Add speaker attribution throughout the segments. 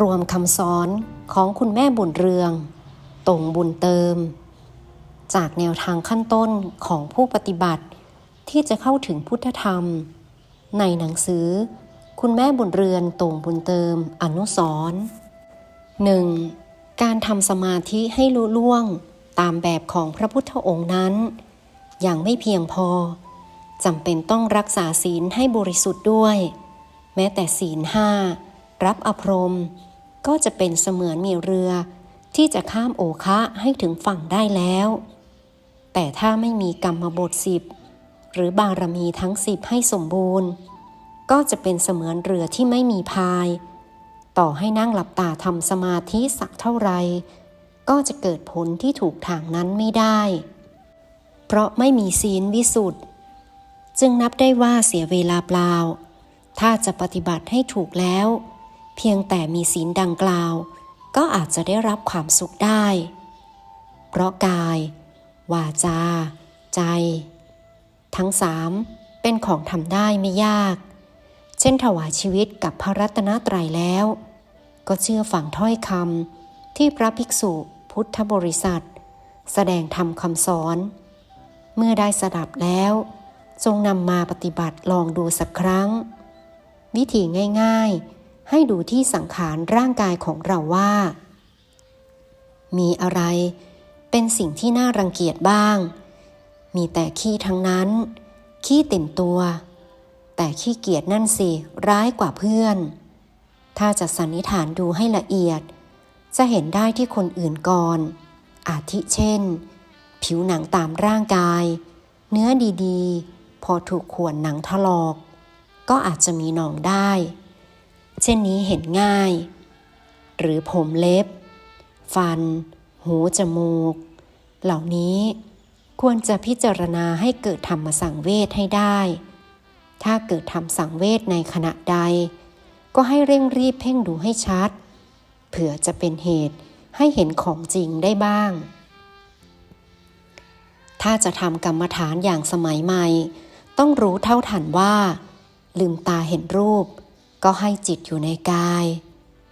Speaker 1: รวมคำสอนของคุณแม่บุญเรือง ตรงบุญเติม จากแนวทางขั้นต้นของผู้ปฏิบัติ ที่จะเข้าถึงพุทธธรรม ในหนังสือ คุณแม่บุญเรือนตรงบุญเติมอนุสรณ์ 1. การทำสมาธิให้ลุล่วงตามแบบของพระพุทธองค์นั้น ยังไม่เพียงพอจำเป็นต้องรักษาศีลให้บริสุทธิ์ด้วย แม้แต่ศีลห้า รับอภรม ก็จะเป็นเสมือนมีเรือ ที่จะข้ามโอคะให้ถึงฝั่งได้แล้ว แต่ถ้าไม่มีกรรมบทสิบหรือบารมีทั้งสิบให้สมบูรณ์ ก็จะเป็นเสมือนเรือที่ไม่มีพาย ต่อให้นั่งหลับตาทำสมาธิสักเท่าไร ก็จะเกิดผลที่ถูกทางนั้นไม่ได้ เพราะไม่มีศีลวิสุทธ์จึงนับได้ว่าเสียเวลาเปล่า ถ้าจะปฏิบัติให้ถูกแล้ว เพียงแต่มีศีลดังกล่าว ก็อาจจะได้รับความสุขได้ เพราะกาย วาจา ใจ ทั้งสามเป็นของทำได้ไม่ยาก เช่นถวายชีวิตกับพระรัตนตรัยแล้ว ก็เชื่อฝังถ้อยคำที่พระภิกษุพุทธบริษัท แสดงธรรมคำสอน เมื่อได้สดับแล้ว จงนำมาปฏิบัติลองดูสักครั้ง วิธีง่าย ๆ ให้ดูที่สังขารร่างกายของเราว่า มีอะไรเป็นสิ่งที่น่ารังเกียจบ้าง มีแต่ขี้ทั้งนั้น ขี้เต็มตัว แต่ขี้เกียจนั่นสิร้ายกว่าเพื่อน ถ้าจะสันนิษฐานดูให้ละเอียด จะเห็นได้ที่คนอื่นก่อน อาทิเช่น ผิวหนังตามร่างกาย เนื้อดีๆ พอถูกข่วนหนังถลอก ก็อาจจะมีหนองได้ เช่นนี้เห็นง่าย หรือผมเล็บ ฟัน หูจมูก เหล่านี้ควรจะพิจารณาให้เกิดธรรมสังเวชให้ได้ ถ้าเกิดธรรมสังเวชในขณะใด ก็ให้เร่งรีบเพ่งดูให้ชัด เผื่อจะเป็นเหตุให้เห็นของจริงได้บ้าง ถ้าจะทำกรรมฐานอย่างสมัยใหม่ ต้องรู้เท่าทันว่า ลืมตาเห็นรูป ก็ให้จิตอยู่ในกาย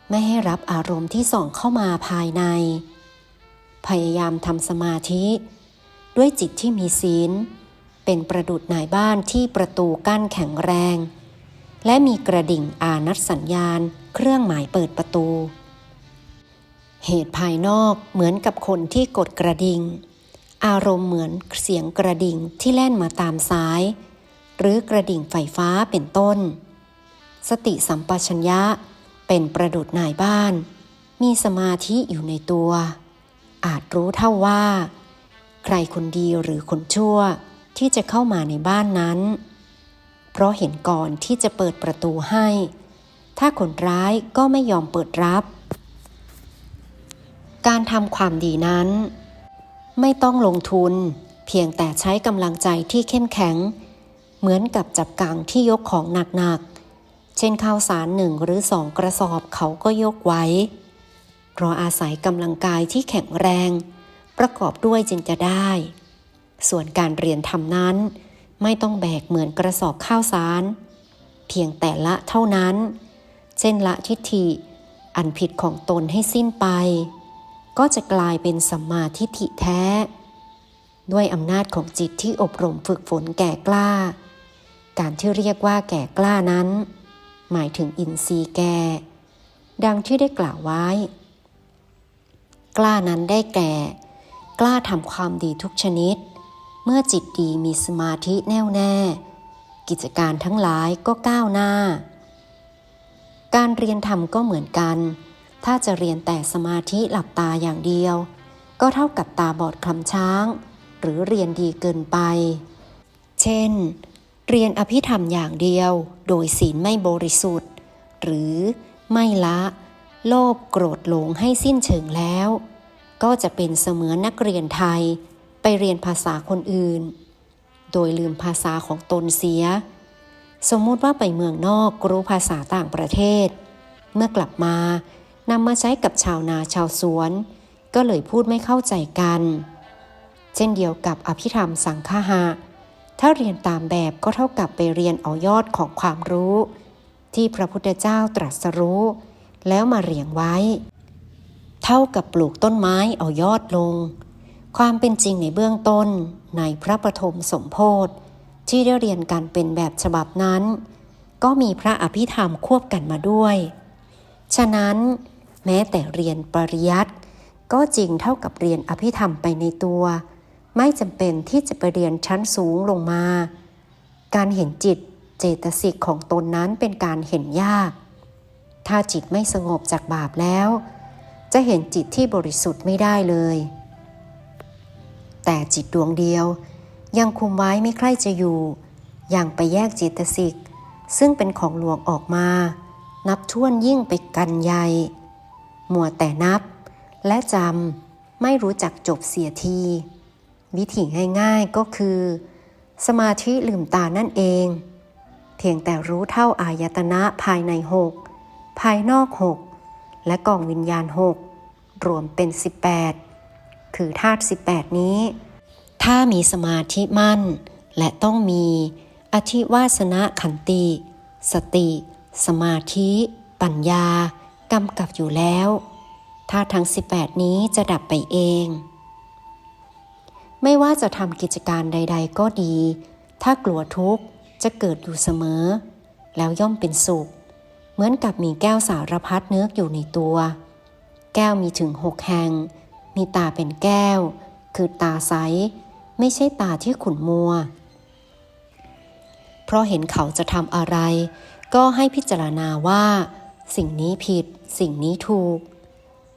Speaker 1: ไม่ให้รับอารมณ์ที่ส่องเข้ามาภายใน พยายามทำสมาธิ ด้วยจิตที่มีศีล เป็นประดุดนายบ้านที่ประตูกั้นแข็งแรง และมีกระดิ่งอานัดสัญญาณ เครื่องหมายเปิดประตู เหตุภายนอกเหมือนกับคนที่กดกระดิ่ง อารมณ์เหมือนเสียงกระดิ่งที่แล่นมาตามสาย หรือกระดิ่งไฟฟ้าเป็นต้น สติสัมปชัญญะ เป็นประดุดนายบ้าน มีสมาธิอยู่ในตัว อาจรู้เท่าว่า ใครคนดีหรือคนชั่วที่จะเข้ามาในบ้านนั้น เพราะเห็นก่อนที่จะเปิดประตูให้ ถ้าคนร้ายก็ไม่ยอมเปิดรับ การทำความดีนั้น ไม่ต้องลงทุน เพียงแต่ใช้กำลังใจที่เข้มแข็ง เหมือนกับจับกังที่ยกของหนักๆ ช่นข้าวสารหนึ่งหรือสองกระสอบเขาก็ยกไว้ เพราะอาศัยกำลังกายที่แข็งแรง ประกอบด้วยจึงจะได้ ส่วนการเรียนทำนั้น ไม่ต้องแบกเหมือนกระสอบข้าวสาร เพียงแต่ละเท่านั้น เช่นละทิฏฐิ อันผิดของตนให้สิ้นไป ก็จะกลายเป็นสัมมาทิฏฐิแท้ ด้วยอำนาจของจิตที่อบรมฝึกฝนแก่กล้า การที่เรียกว่าแก่กล้านั้น หมายถึงอินทรีย์แก่ ดังที่ได้กล่าวไว้ กล้านั้นได้แก่ กล้าทำความดีทุกชนิด เมื่อจิตดีมีสมาธิแน่วแน่ กิจการทั้งหลายก็ก้าวหน้า การเรียนธรรมก็เหมือนกัน ถ้าจะเรียนแต่สมาธิหลับตาอย่างเดียว ก็เท่ากับตาบอดคลำช้าง หรือเรียนดีเกินไป เช่น เรียนอภิธรรมอย่างเดียว โดยศีลไม่บริสุทธิ์ หรือไม่ละ โลภโกรธหลงให้สิ้นเชิงแล้ว ก็จะเป็นเสมือนนักเรียนไทย ไปเรียนภาษาคนอื่น โดยลืมภาษาของตนเสีย สมมติว่าไปเมืองนอกรู้ภาษาต่างประเทศ เมื่อกลับมานำมาใช้กับชาวนาชาวสวน ก็เลยพูดไม่เข้าใจกัน เช่นเดียวกับอภิธรรมสังฆหะ ถ้าเรียนตามแบบก็เท่ากับไปเรียนเอายอดของความรู้ ที่พระพุทธเจ้าตรัสรู้ แล้วมาเรียงไว้ เท่ากับปลูกต้นไม้เอายอดลง ความเป็นจริงในเบื้องต้นในพระประถมสมโพธิที่ได้เรียนกันเป็นแบบฉบับนั้น ก็มีพระอภิธรรมควบกันมาด้วย ฉะนั้น แม้แต่เรียนปริยัติก็จริงเท่ากับเรียนอภิธรรมไปในตัว ไม่จำเป็นที่จะไปเรียนชั้นสูงลงมา การเห็นจิตเจตสิกของตนนั้นเป็นการเห็นยาก ถ้าจิตไม่สงบจากบาปแล้ว จะเห็นจิตที่บริสุทธิ์ไม่ได้เลย แต่จิตดวงเดียวยังคุมไว้ไม่ใคร่จะอยู่ยังไปแยกเจตสิก ซึ่งเป็นของหลวงออกมา นับท่วนยิ่งไปกันใหญ่มัวแต่นับ และจำไม่รู้จักจบเสียที วิธีง่ายๆก็คือ สมาธิลืมตานั่นเอง เพียงแต่รู้เท่าอายตนะภายในหกภายนอกหกและกองวิญญาณหกรวมเป็น 18 คือธาตุ18 นี้ ถ้ามีสมาธิมั่น และต้องมีอธิวาสนะขันติ สติ สมาธิ ปัญญากำกับอยู่แล้วธาตุทั้ง 18 นี้จะดับไปเอง ไม่ว่าจะทำกิจการใด ๆ ก็ดี ถ้ากลัวทุกข์จะเกิดอยู่เสมอ แล้วย่อมเป็นสุข เหมือนกับมีแก้วสารพัดเนื้ออยู่ในตัว แก้วมีถึงหกแห่ง มีตาเป็นแก้ว คือตาใส ไม่ใช่ตาที่ขุ่นมัว เพราะเห็นเขาจะทำอะไร ก็ให้พิจารณาว่า สิ่งนี้ผิด สิ่งนี้ถูก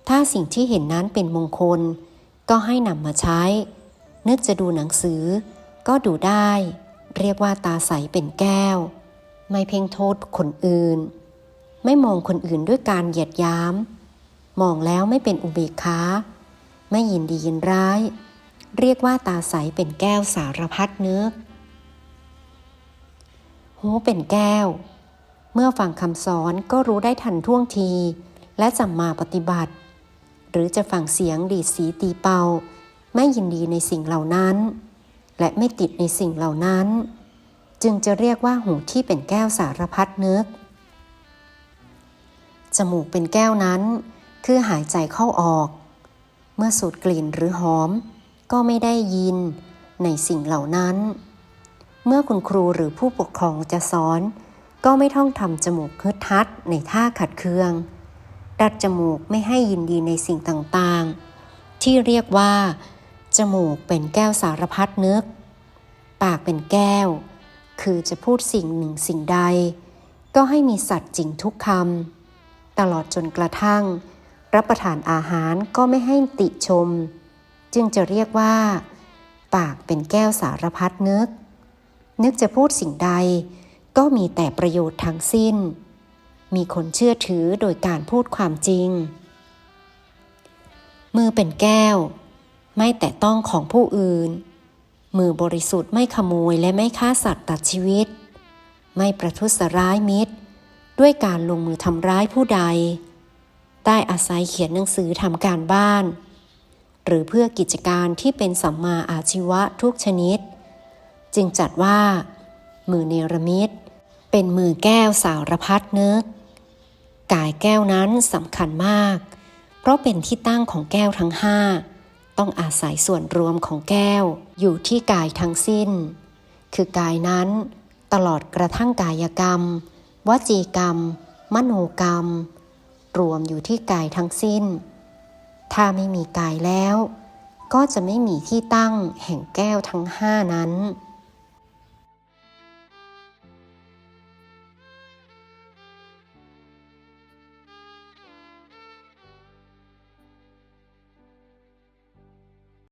Speaker 1: ถ้าสิ่งที่เห็นนั้นเป็นมงคล ก็ให้นำมาใช้ นึกจะดูหนังสือ ก็ดูได้ เรียกว่าตาใสเป็นแก้ว ไม่เพ่งโทษคนอื่น ไม่มองคนอื่นด้วยการเหยียดยามมองแล้วไม่เป็นอุเบกขาไม่ยินดียินร้าย เรียกว่าตาใสเป็นแก้วสารพัดนึกหูเป็นแก้ว เมื่อฟังคำสอนก็รู้ได้ทันท่วงที และจำมาปฏิบัติ หรือจะฟังเสียงดีดสีตีเป่า ไม่ยินดีในสิ่งเหล่านั้น และไม่ติดในสิ่งเหล่านั้น จึงจะเรียกว่าหูที่เป็นแก้วสารพัดนึก จมูกเป็นแก้วนั้น คือหายใจเข้าออก เมื่อสูดกลิ่นหรือหอม ก็ไม่ได้ยินในสิ่งเหล่านั้น เมื่อคุณครูหรือผู้ปกครองจะสอน ก็ไม่ท่องทำจมูกฮึดฮัดในท่าขัดเคือง ดัดจมูกไม่ให้ยินดีในสิ่งต่างๆ ที่เรียกว่า จมูกเป็นแก้วสารพัดนึก ปากเป็นแก้ว คือจะพูดสิ่งหนึ่งสิ่งใด ก็ให้มีสัตว์จริงทุกคำตลอดจนกระทั่ง รับประทานอาหารก็ไม่ให้ติชม จึงจะเรียกว่า ปากเป็นแก้วสารพัดนึก นึกจะพูดสิ่งใด ก็มีแต่ประโยชน์ทั้งสิ้น มีคนเชื่อถือโดยการพูดความจริง มือเป็นแก้ว ไม่แต่ต้องของผู้อื่น มือบริสุทธิ์ไม่ขโมยและไม่ฆ่าสัตว์ตัดชีวิต ไม่ประทุษร้ายมิตร ด้วยการลงมือทำร้ายผู้ใด ได้อาศัยเขียนหนังสือทำการบ้าน หรือเพื่อกิจการที่เป็นสัมมาอาชีวะทุกชนิด จึงจัดว่า มือเนรมิตเป็นมือแก้วสารพัดนึก กายแก้วนั้นสำคัญมาก เพราะเป็นที่ตั้งของแก้วทั้งห้า ต้องอาศัยส่วนรวมของแก้ว อยู่ที่กายทั้งสิ้น คือกายนั้น ตลอดกระทั่งกายกรรม วจีกรรม มโนกรรม รวมอยู่ที่กายทั้งสิ้น ถ้าไม่มีกายแล้ว ก็จะไม่มีที่ตั้งแห่งแก้วทั้งห้านั้น